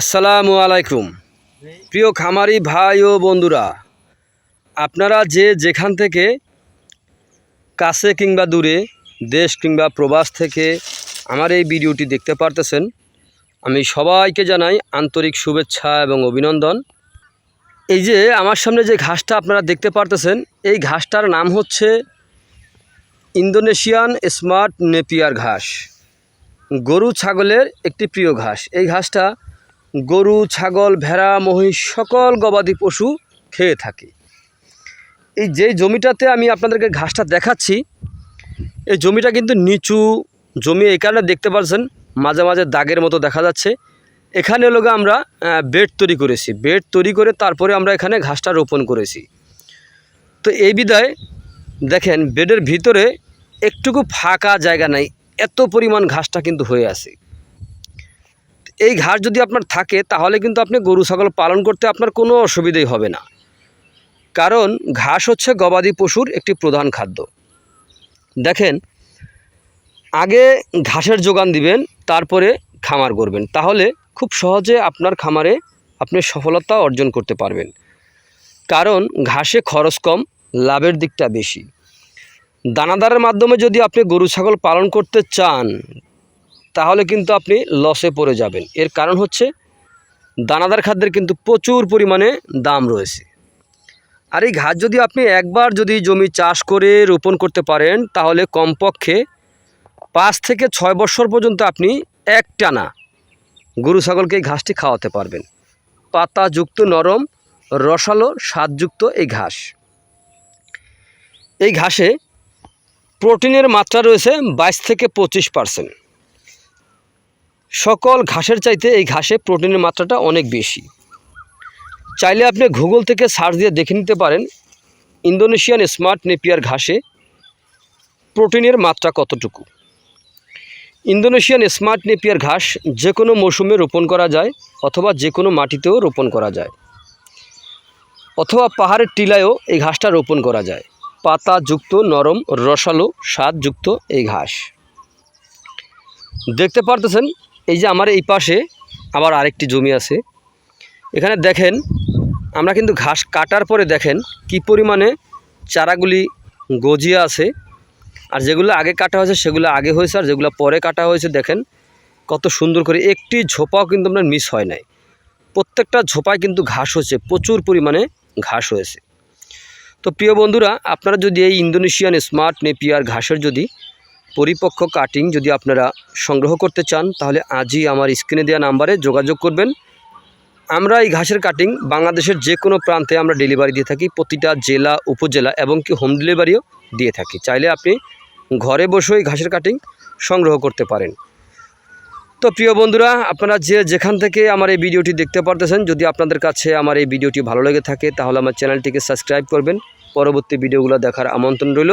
আসসালামু আলাইকুম। প্রিয় খামারি ভাই ও বন্ধুরা, আপনারা যে যেখান থেকে কাছে কিংবা দূরে, দেশ কিংবা প্রবাস থেকে আমার এই ভিডিওটি দেখতে পারতেছেন, আমি সবাইকে জানাই আন্তরিক শুভেচ্ছা এবং অভিনন্দন। এই যে আমার সামনে যে ঘাসটা আপনারা দেখতে পারতেছেন, এই ঘাসটার নাম হচ্ছে ইন্দোনেশিয়ান স্মার্ট নেপিয়ার ঘাস। গরু, ছাগলের একটি প্রিয় ঘাস। এই ঘাসটা গরু, ছাগল, ভেড়া, মহিষ, সকল গবাদি পশু খেয়ে থাকে। এই যে জমিটাতে আমি আপনাদেরকে ঘাসটা দেখাচ্ছি, এই জমিটা কিন্তু নিচু জমি এই কারণে দেখতে পাচ্ছেন মাঝে মাঝে দাগের মতো দেখা যাচ্ছে। এখানে গিয়ে আমরা বেড তৈরি করেছি। বেড তৈরি করে তারপরে আমরা এখানে ঘাসটা রোপণ করেছি। তো এই বিদায়, দেখেন, বেডের ভিতরে একটুকু ফাঁকা জায়গা নাই, এত পরিমাণ ঘাসটা কিন্তু হয়ে আছে। এই ঘাস যদি আপনার থাকে, তাহলে কিন্তু আপনি গরু, ছাগল পালন করতে আপনার কোনো অসুবিধাই হবে না। কারণ ঘাস হচ্ছে গবাদি পশুর একটি প্রধান খাদ্য। দেখেন, আগে ঘাসের যোগান দিবেন, তারপরে খামার করবেন। তাহলে খুব সহজে আপনার খামারে আপনি সফলতা অর্জন করতে পারবেন। কারণ ঘাসে খরচ কম, লাভের দিকটা বেশি। দানাদারের মাধ্যমে যদি আপনি গরু, ছাগল পালন করতে চান তাহলে কিন্তু আপনি লসে পড়ে যাবেন। এর কারণ হচ্ছে, দানাদার খাদ্যের কিন্তু প্রচুর পরিমাণে দাম রয়েছে। আর এই ঘাস যদি আপনি একবার যদি জমি চাষ করে রোপণ করতে পারেন, তাহলে কমপক্ষে পাঁচ থেকে ছয় বছর পর্যন্ত আপনি এক টানা গরু, ছাগলকে এই ঘাসটি খাওয়াতে পারবেন। পাতাযুক্ত নরম, রসালো, স্বাদযুক্ত এই ঘাস। এই ঘাসে প্রোটিনের মাত্রা রয়েছে বাইশ থেকে পঁচিশ পার্সেন্ট। সকল ঘাসের চাইতে এই ঘাসে প্রোটিনের মাত্রাটা অনেক বেশি। চাইলে আপনি গুগল থেকে সার্চ দিয়ে দেখে নিতে পারেন ইন্দোনেশিয়ান স্মার্ট নেপিয়ার ঘাসে প্রোটিনের মাত্রা কতটুকু। ইন্দোনেশিয়ান স্মার্ট নেপিয়ার ঘাস যে কোনো মৌসুমে রোপণ করা যায় অথবা যে কোনো মাটিতেও রোপণ করা যায়। অথবা পাহাড়ের টিলায়ও এই ঘাসটা রোপণ করা যায়। পাতাযুক্ত নরম, রসালো, স্বাদযুক্ত এই ঘাস। দেখতে পারতেছেন এই যে আমার এই পাশে আবার আরেকটি জমি আছে। এখানে দেখেন, আমরা কিন্তু ঘাস কাটার পরে দেখেন কি পরিমাণে চারাগুলি গজিয়ে আছে। আর যেগুলো আগে কাটা হয়েছে, সেগুলো আগে হয়েছে, আর যেগুলো পরে কাটা হয়েছে, দেখেন কত সুন্দর করে একটি ঝোপাও কিন্তু আপনার মিস হয় নাই। প্রত্যেকটা ঝোপায় কিন্তু ঘাস হয়েছে, প্রচুর পরিমাণে ঘাস হয়েছে। তো প্রিয় বন্ধুরা, আপনারা যদি এই ইন্দোনেশিয়ান স্মার্ট নেপিয়ার ঘাসের যদি পরিপক্ক কাটিং যদি আপনারা সংগ্রহ করতে চান, তাহলে আজই আমার স্ক্রিনে দেওয়া নাম্বারে যোগাযোগ করবেন। আমরা এই ঘাসের কাটিং বাংলাদেশের যে কোনো প্রান্তে আমরা ডেলিভারি দিয়ে থাকি, প্রতিটা জেলা, উপজেলা এবং কি হোম ডেলিভারিও দিয়ে থাকি। চাইলে আপনি ঘরে বসেই ঘাসের কাটিং সংগ্রহ করতে পারেন। তো প্রিয় বন্ধুরা, আপনারা যে যেখান থেকে আমার এই ভিডিওটি দেখতে পারতেছেন, যদি আপনাদের কাছে আমার এই ভিডিওটি ভালো লেগে থাকে, তাহলে আমার চ্যানেলটিকে সাবস্ক্রাইব করবেন। পরবর্তী ভিডিওগুলো দেখার আমন্ত্রণ রইল।